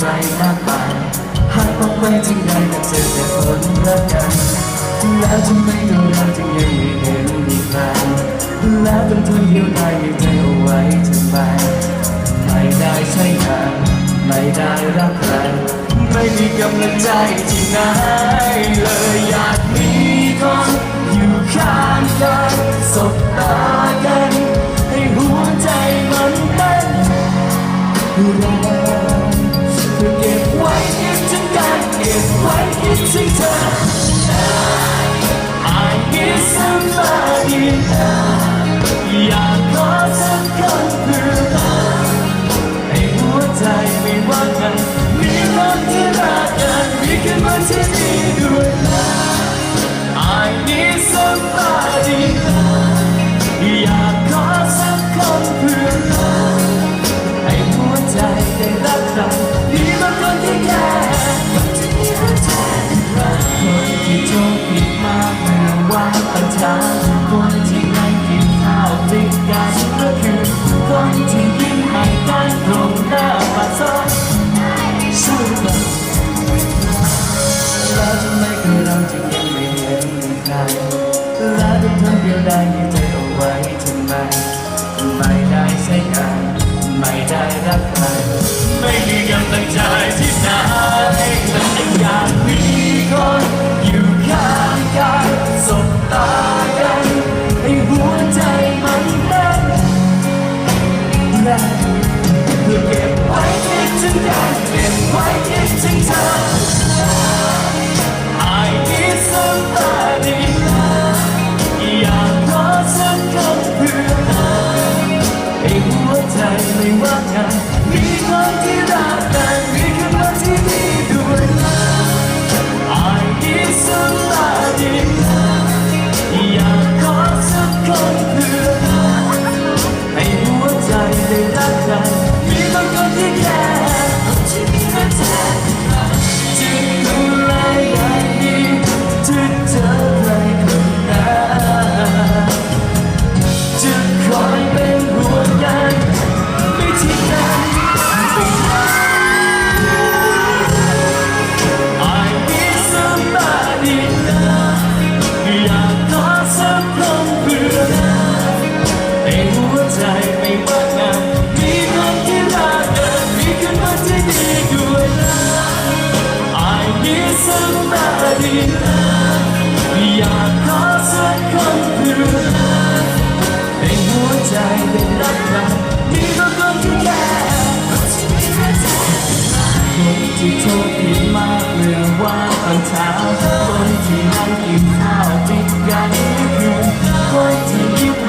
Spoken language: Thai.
ใจมากมายหากต้องไปที่ใดก็เจอแต่คนรักกัน แล้วทำไมตัวเราจึงยังไม่เห็นมีใครแล้วเป็นทุนเดียวได้ยังเธอเอาไว้ทำไมไม่ได้ใช่ไหมไม่ได้รักใครไม่มีกำลังใจที่ไหนเลยอยากมีคนอยู่ข้างกันสบตากัน ให้หัวใจมันเต้น I need somebody Yeah, cause I ไม่มากนมีคนที่รักนะมีคนมาที่ดีด้วยนะ I need somebody นะอยากขอสักคนเพื่อเนหัวใจเนรักเรามีบางคนที่แค่คนที่โทษผิมากเรื่องว่าตอนเช้าคนที่นั่งกินข้าวจิดกันไคือคนที่ยิ้ม